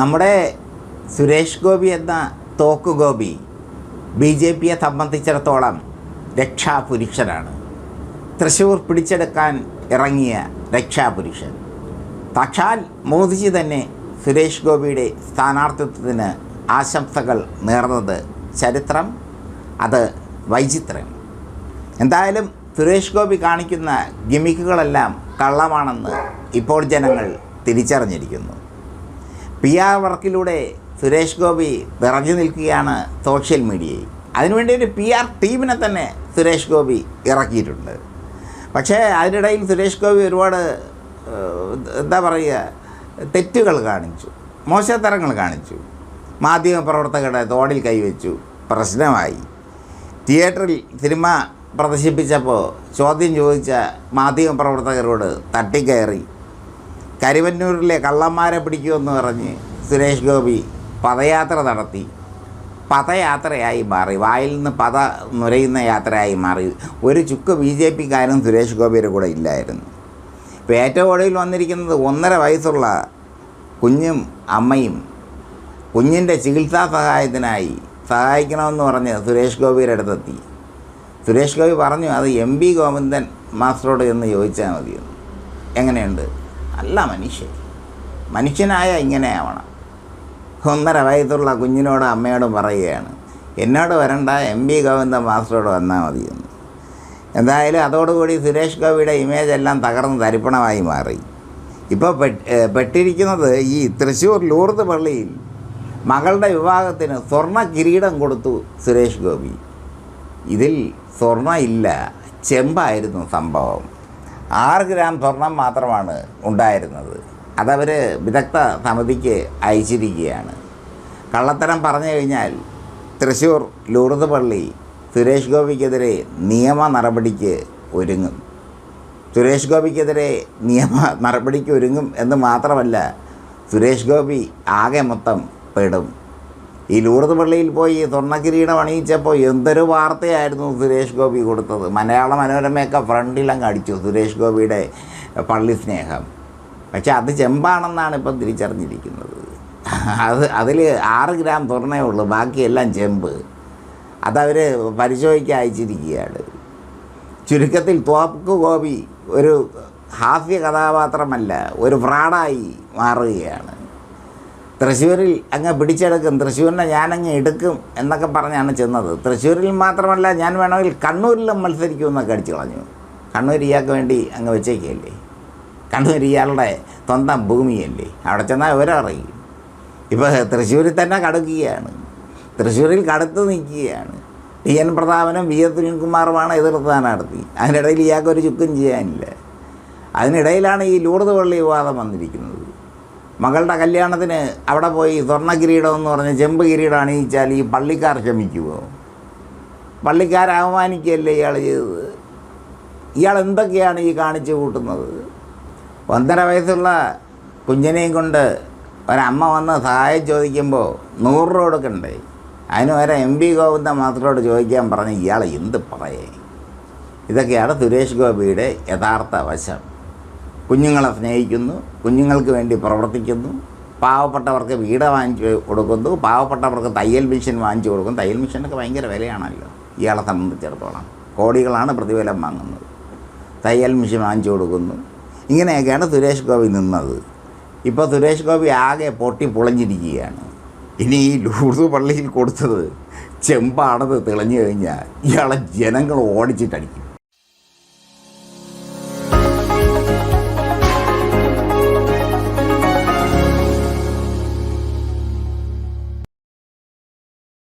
നമ്മുടെ സുരേഷ് ഗോപി എന്ന തോക്ക് ഗോപി ബി ജെ പിയെ സംബന്ധിച്ചിടത്തോളം രക്ഷാപുരുഷനാണ്. തൃശ്ശൂർ പിടിച്ചെടുക്കാൻ ഇറങ്ങിയ രക്ഷാപുരുഷൻ. സാക്ഷാൽ മോദിജി തന്നെ സുരേഷ് ഗോപിയുടെ സ്ഥാനാർത്ഥിത്വത്തിന് ആശംസകൾ നേർന്നത് ചരിത്രം അത് വൈചിത്രം എന്തായാലും സുരേഷ് ഗോപി കാണിക്കുന്ന ഗിമിക്കുകളെല്ലാം കള്ളമാണെന്ന് ഇപ്പോൾ ജനങ്ങൾ തിരിച്ചറിഞ്ഞിരിക്കുന്നു. പി ആർ വർക്കിലൂടെ സുരേഷ് ഗോപി നിറഞ്ഞു നിൽക്കുകയാണ് സോഷ്യൽ മീഡിയയിൽ. അതിനുവേണ്ടി ഒരു പി ആർ ടീമിനെ തന്നെ സുരേഷ് ഗോപി ഇറക്കിയിട്ടുണ്ട്. പക്ഷേ അതിനിടയിൽ സുരേഷ് ഗോപി ഒരുപാട് എന്താ പറയുക തെറ്റുകൾ കാണിച്ചു മോശത്തരങ്ങൾ കാണിച്ചു. മാധ്യമ പ്രവർത്തകരുടെ തോടിൽ കൈവച്ചു പ്രശ്നമായി. തിയേറ്ററിൽ സിനിമ പ്രദർശിപ്പിച്ചപ്പോൾ ചോദ്യം ചോദിച്ച മാധ്യമ പ്രവർത്തകരോട് തട്ടിക്കയറി കരിവന്നൂരിലെ കള്ളന്മാരെ പിടിക്കുമെന്ന് പറഞ്ഞ് സുരേഷ് ഗോപി പദയാത്ര നടത്തി. പദയാത്രയായി മാറി. വായിൽ നിന്ന് പദ നുരയുന്ന യാത്രയായി മാറി. ഒരു ചുക്ക് ബി ജെ പിക്കാരും സുരേഷ് ഗോപിയുടെ കൂടെ ഇല്ലായിരുന്നു. ഇപ്പോൾ ഏറ്റവും ഒടുവിൽ വന്നിരിക്കുന്നത് ഒന്നര വയസ്സുള്ള കുഞ്ഞും അമ്മയും കുഞ്ഞിന്റെ ചികിത്സാ സഹായത്തിനായി സഹായിക്കണമെന്ന് പറഞ്ഞ് സുരേഷ് ഗോപിയുടെ അടുത്തെത്തി. സുരേഷ് ഗോപി പറഞ്ഞു അത് എം പി ഗോവിന്ദൻ മാസ്റ്ററോട് എന്ന് ചോദിച്ചാൽ മതിയെന്ന്. എങ്ങനെയുണ്ട്? അല്ല മനുഷ്യൻ. മനുഷ്യനായ ഇങ്ങനെയാവണം. ഒന്നര വയസ്സുള്ള കുഞ്ഞിനോട് അമ്മയോടും പറയുകയാണ്. എന്നോട് വരണ്ട എം ബി ഗോവിന്ദൻ മാസ്റ്ററോട് വന്നാൽ മതിയെന്ന്. എന്തായാലും അതോടുകൂടി സുരേഷ് ഗോപിയുടെ ഇമേജ് എല്ലാം തകർന്ന് തരിപ്പണമായി മാറി. ഇപ്പോൾ പെട്ട് പെട്ടിരിക്കുന്നത് ഈ തൃശ്ശൂർ ലൂർദ് പള്ളിയിൽ മകളുടെ വിവാഹത്തിന് സ്വർണ കിരീടം കൊടുത്തു സുരേഷ് ഗോപി. ഇതിൽ സ്വർണ ഇല്ല ചെമ്പായിരുന്നു സംഭവം. ആറ് ഗ്രാം സ്വർണം മാത്രമാണ് ഉണ്ടായിരുന്നത്. അതവർ വിദഗ്ധ സമിതിക്ക് അയച്ചിരിക്കുകയാണ്. കള്ളത്തരം പറഞ്ഞു കഴിഞ്ഞാൽ തൃശ്ശൂർ ലൂർദ് പള്ളി സുരേഷ് ഗോപിക്കെതിരെ നിയമ നടപടിക്ക് ഒരുങ്ങും. സുരേഷ് ഗോപിക്കെതിരെ നിയമ നടപടിക്ക് ഒരുങ്ങും എന്ന് മാത്രമല്ല സുരേഷ് ഗോപി ആകെ മൊത്തം പെടും. ഈ ലൂർദ് പള്ളിയിൽ പോയി സ്വർണക്കിരീടം അണിയിച്ചപ്പോൾ എന്തൊരു വാർത്തയായിരുന്നു സുരേഷ് ഗോപി കൊടുത്തത്? മലയാള മനോരമയൊക്കെ ഫ്രണ്ടിൽ അങ്ങ് അടിച്ചു സുരേഷ് ഗോപിയുടെ പള്ളി സ്നേഹം. പക്ഷെ അത് ചെമ്പാണെന്നാണ് ഇപ്പം തിരിച്ചറിഞ്ഞിരിക്കുന്നത്. അത് അതിൽ ആറ് ഗ്രാം സ്വർണേ ഉള്ളൂ ബാക്കിയെല്ലാം ചെമ്പ്. അതവർ പരിശോധിക്കാൻ അയച്ചിരിക്കുകയാണ്. ചുരുക്കത്തിൽ തോപ്പ് ഗോപി ഒരു ഹാസ്യ കഥാപാത്രമല്ല ഒരു ഫ്രാഡായി മാറുകയാണ്. തൃശ്ശൂരിൽ അങ്ങ് പിടിച്ചെടുക്കും. തൃശ്ശൂരിനെ ഞാനങ്ങ് എടുക്കും എന്നൊക്കെ പറഞ്ഞാണ് ചെന്നത്. തൃശ്ശൂരിൽ മാത്രമല്ല ഞാൻ വേണമെങ്കിൽ കണ്ണൂരിലും മത്സരിക്കുമെന്നൊക്കെ അടിച്ചു കളഞ്ഞു. കണ്ണൂർ ഇയാൾക്ക് വേണ്ടി അങ്ങ് വെച്ചേക്കല്ലേ കണ്ണൂർ ഇയാളുടെ സ്വന്തം ഭൂമിയല്ലേ? അവിടെ ചെന്നാൽ ഇവരറിയും ഇപ്പോൾ തൃശ്ശൂരിൽ തന്നെ കടക്കുകയാണ്. തൃശ്ശൂരിൽ കടുത്ത് നിൽക്കുകയാണ്. ടി എൻ പ്രതാപനും വി എസ് സുനിൽകുമാറുമാണ് എതിർ സ്ഥാനാർത്ഥി അതിനിടയിൽ ഇയാൾക്ക് ഒരു ചുക്കും ചെയ്യാനില്ല. അതിനിടയിലാണ് ഈ ലൂർദ് പള്ളി വിവാദം വന്നിരിക്കുന്നത്. മകളുടെ കല്യാണത്തിന് അവിടെ പോയി സ്വർണ എന്ന് പറഞ്ഞ് ചെമ്പ് കിരീടം അണിയിച്ചാൽ ഈ പള്ളിക്കാർ ക്ഷമിക്കുമോ പള്ളിക്കാരെ അവമാനിക്കുകയല്ലേ ഇയാൾ ചെയ്തത്? ഇയാൾ എന്തൊക്കെയാണ് ഈ കാണിച്ചു കൂട്ടുന്നത്? ഒന്നര വയസ്സുള്ള കുഞ്ഞിനെയും കൊണ്ട് ഒരമ്മ വന്ന് സഹായം ചോദിക്കുമ്പോൾ നൂറ് രൂപ കൊടുക്കണ്ടേ? അതിന് വരെ എം വി ഗോവിന്ദ മാത്രോട് ചോദിക്കാൻ പറഞ്ഞ് ഇയാൾ എന്ത് പറയേ? ഇതൊക്കെയാണ് സുരേഷ് ഗോപിയുടെ യഥാർത്ഥ വശം. കുഞ്ഞുങ്ങളെ സ്നേഹിക്കുന്നു കുഞ്ഞുങ്ങൾക്ക് വേണ്ടി പ്രവർത്തിക്കുന്നു പാവപ്പെട്ടവർക്ക് വീട് വാങ്ങിച്ചു കൊടുക്കുന്നു പാവപ്പെട്ടവർക്ക് തയ്യൽ മിഷൻ വാങ്ങിച്ചു കൊടുക്കും തയ്യൽ മിഷനൊക്കെ ഭയങ്കര വിലയാണല്ലോ ഇയാളെ സംബന്ധിച്ചിടത്തോളം. കോടികളാണ് പ്രതിഫലം വാങ്ങുന്നത്. തയ്യൽ മിഷൻ വാങ്ങിച്ചു കൊടുക്കുന്നു. ഇങ്ങനെയൊക്കെയാണ് സുരേഷ് ഗോപി നിന്നത്. ഇപ്പോൾ സുരേഷ് ഗോപി ആകെ പൊട്ടി പൊളഞ്ഞിരിക്കുകയാണ്. ഇനി ഈ ലൂർദ് പള്ളിയിൽ കൊടുത്തത് ചെമ്പാണത് തെളിഞ്ഞു കഴിഞ്ഞാൽ ഇയാളെ ജനങ്ങൾ ഓടിച്ചിട്ടടിക്കും.